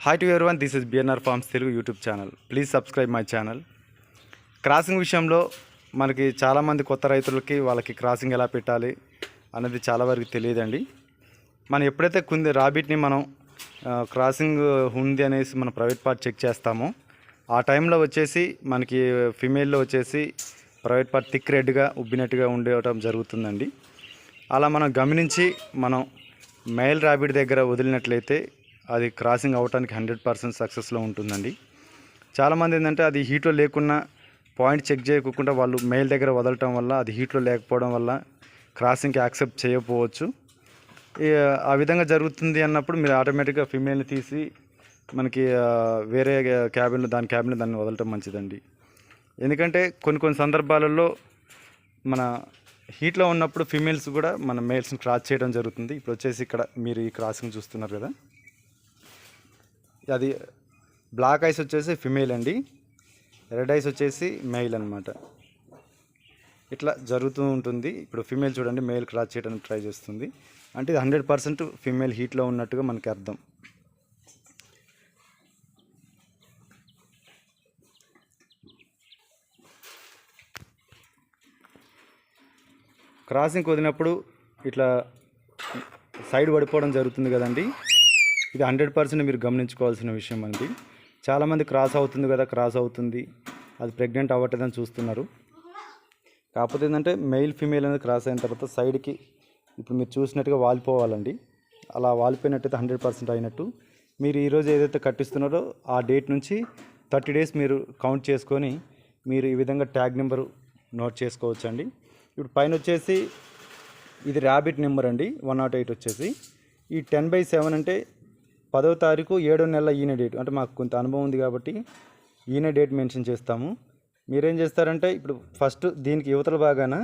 Hi to one this is BNR farms Telugu YouTube channel please subscribe my channel crossing విషయంలో మనకి చాలామంది కొత్త రైతులకి వాళ్ళకి క్రాసింగ్ ఎలా పెట్టాలి అనేది చాలా వరకు తెలియదండి. మనం ఎప్పుడైతే కుంది రాబిట్ని మనం క్రాసింగ్ ఉంది అనేసి మనం ప్రైవేట్ పార్ట్ చెక్ చేస్తామో ఆ టైంలో వచ్చేసి మనకి ఫిమేల్లో వచ్చేసి ప్రైవేట్ పార్ట్ థిక్ రెడ్గా ఉబ్బినట్టుగా ఉండటం జరుగుతుందండి. అలా మనం గమనించి మనం మెయిల్ ర్యాబిట్ దగ్గర వదిలినట్లయితే అది క్రాసింగ్ అవడానికి హండ్రెడ్ పర్సెంట్ సక్సెస్లో ఉంటుందండి. చాలామంది ఏంటంటే అది హీట్లో లేకున్నా పాయింట్ చెక్ చేయకుండా వాళ్ళు మెయిల్ దగ్గర వదలటం వల్ల అది హీట్లో లేకపోవడం వల్ల క్రాసింగ్కి యాక్సెప్ట్ చేయకపోవచ్చు. ఆ విధంగా జరుగుతుంది అన్నప్పుడు మీరు ఆటోమేటిక్గా ఫిమేల్ని తీసి మనకి వేరే క్యాబిన్లో దాని క్యాబిన్లో దాన్ని వదలటం మంచిదండి. ఎందుకంటే కొన్ని కొన్ని సందర్భాలలో మన హీట్లో ఉన్నప్పుడు ఫిమేల్స్ కూడా మన మేల్స్ని క్రాస్ చేయడం జరుగుతుంది. ఇప్పుడు వచ్చేసి ఇక్కడ మీరు ఈ క్రాసింగ్ చూస్తున్నారు కదా. అది బ్లాక్ ఐస్ వచ్చేసి ఫిమేల్ అండి. రెడ్ ఐస్ వచ్చేసి మెయిల్ అనమాట ఇట్లా జరుగుతూ ఉంటుంది. ఇప్పుడు ఫిమేల్ చూడండి మేల్ క్రాస్ చేయడానికి ట్రై చేస్తుంది. అంటే ఇది హండ్రెడ్ పర్సెంట్ ఫిమేల్ హీట్లో ఉన్నట్టుగా మనకి అర్థం. క్రాసింగ్ వదిలినప్పుడు ఇట్లా సైడ్ పడిపోవడం జరుగుతుంది కదండి. ఇది హండ్రెడ్ పర్సెంట్ మీరు గమనించుకోవాల్సిన విషయం అండి. చాలామంది క్రాస్ అవుతుంది కదా క్రాస్ అవుతుంది. అది ప్రెగ్నెంట్ అవ్వట్లేదని చూస్తున్నారు. కాకపోతే ఏంటంటే మెయిల్ ఫీమేల్ అనేది క్రాస్ అయిన తర్వాత సైడ్కి ఇప్పుడు మీరు చూసినట్టుగా వాలిపోవాలండి. అలా వాలిపోయినట్టయితే హండ్రెడ్ పర్సెంట్ అయినట్టు. మీరు ఈరోజు ఏదైతే కట్టిస్తున్నారో ఆ డేట్ నుంచి థర్టీ డేస్ మీరు కౌంట్ చేసుకొని మీరు ఈ విధంగా ట్యాగ్ నెంబరు నోట్ చేసుకోవచ్చండి. ఇప్పుడు పైన వచ్చేసి ఇది ర్యాబిట్ నెంబర్ అండి వన్ నాట్ ఎయిట్ వచ్చేసి. ఈ టెన్ బై సెవెన్ అంటే పదవ తారీఖు ఏడో నెల ఈయన డేట్ అంటే మాకు కొంత అనుభవం ఉంది కాబట్టి ఈయన డేట్ మెన్షన్ చేస్తాము. మీరేం చేస్తారంటే ఇప్పుడు ఫస్ట్ దీనికి యువతల బాగాన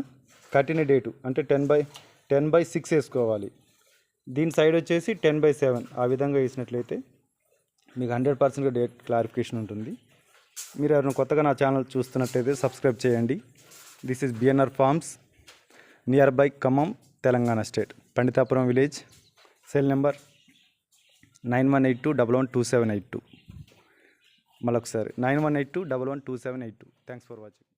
కట్టిన డేటు అంటే ten by ten by six వేసుకోవాలి. దీని సైడ్ వచ్చేసి టెన్ బై సెవెన్ ఆ విధంగా వేసినట్లయితే మీకు హండ్రెడ్ పర్సెంట్ డేట్ క్లారిఫికేషన్ ఉంటుంది. మీరు ఎవరైనా కొత్తగా నా ఛానల్ చూస్తున్నట్టయితే సబ్స్క్రైబ్ చేయండి. This is BNR farms near by Khammam Telangana state Panditapuram village cell number nine one eight two double one two seven eight two. మళ్ళొకసారి nine one eight two double one two seven eight two. Thanks for watching.